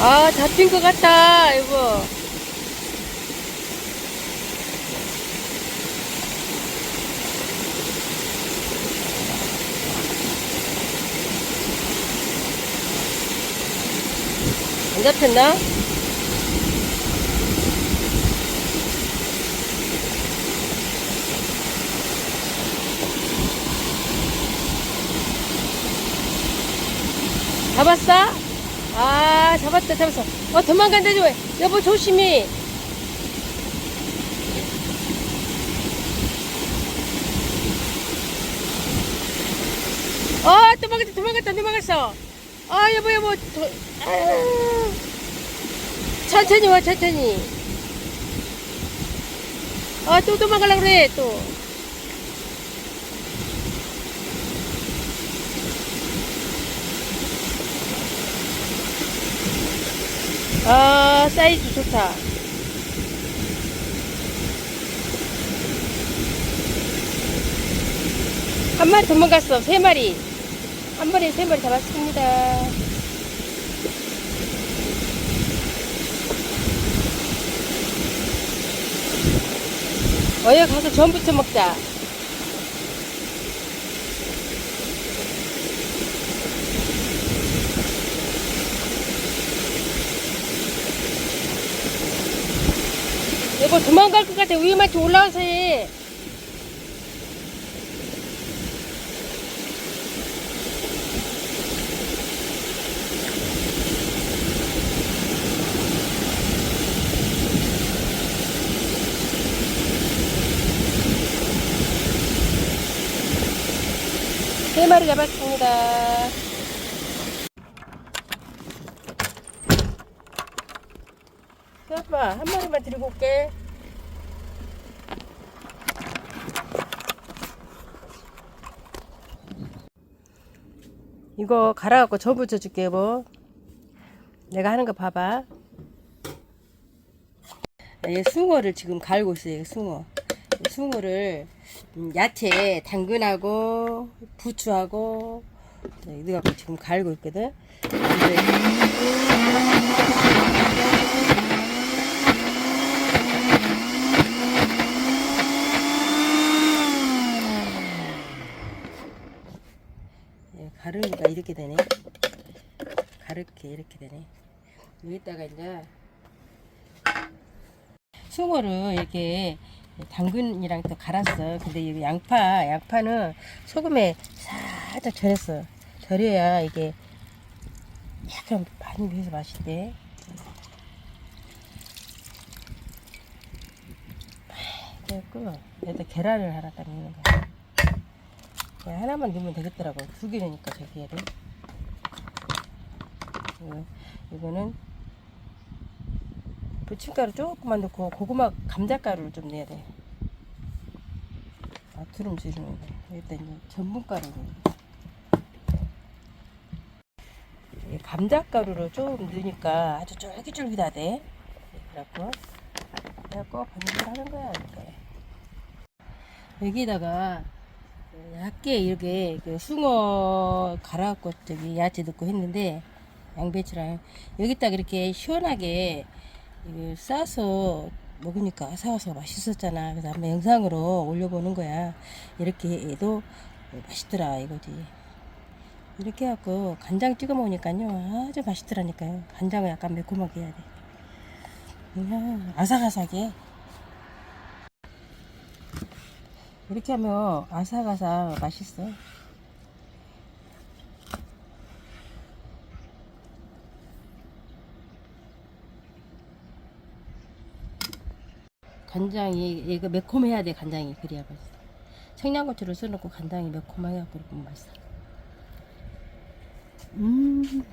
아, 잡힌 것 같다, 이거. 안 잡혔나? 잡았어? 아, 잡았다, 잡았어. 어, 도망간다, 좀. 여보, 조심히. 어, 도망갔다, 도망갔다, 도망갔어. 아, 여보, 여보. 도, 아, 천천히 와, 천천히. 아, 또 도망가려고 그래, 또. 아, 사이즈 좋다. 한 마리 도망갔어. 세 마리. 한 마리, 세 마리 잡았습니다. 어여 가서 전부쳐 먹자. 여보 도망갈 것 같아. 위험한테 올라와서 해. 세 마리 잡았습니다. 아빠 한 마리만 들고 올게. 이거 갈아갖고 저 붙여줄게 여보. 내가 하는 거 봐봐. 얘 숭어를 지금 갈고 있어요. 숭어. 이 숭어를 음, 야채 당근하고 부추하고 이거 갖고 지금 갈고 있거든. 근데 예, 가르니까 이렇게 되네. 가르게 이렇게 되네. 여기다가 이제 숭어를 이렇게 당근이랑 또 갈았어. 근데 이 양파, 양파는 소금에 살짝 절였어. 절여야 이게 약간 많이 배서 맛있대. 그래갖고 여기다 계란을 하나 딱 넣는 거야. 그냥 하나만 넣으면 되겠더라고. 두개 넣으니까 저기에를. 이거, 이거는 부침가루 조금만 넣고 고구마 감자가루를 좀 넣어야 돼. 아, 두름 지르는 거. 일단 이제 전분가루를. 이 감자가루를 좀 넣으니까 아주 쫄깃쫄깃하대. 그래갖고, 그래갖고 반죽을 하는 거야, 이렇게. 여기다가 얇게 이렇게 그 숭어 갈아갖고 저기 야채 넣고 했는데 양배추랑 여기다가 이렇게 시원하게 싸서 먹으니까 아삭아삭 맛있었잖아. 그래서 한번 영상으로 올려보는 거야. 이렇게 해도 맛있더라 이거지. 이렇게 해갖고 간장 찍어 먹으니까요 아주 맛있더라니까요. 간장을 약간 매콤하게 해야 돼. 그냥 아삭아삭해. 이렇게 하면 아삭아삭 맛있어. 간장이 이거 매콤해야 돼 간장이 그래야 맛있어. 청양고추를 써놓고 간장이 매콤하게 그러면 맛있어. 음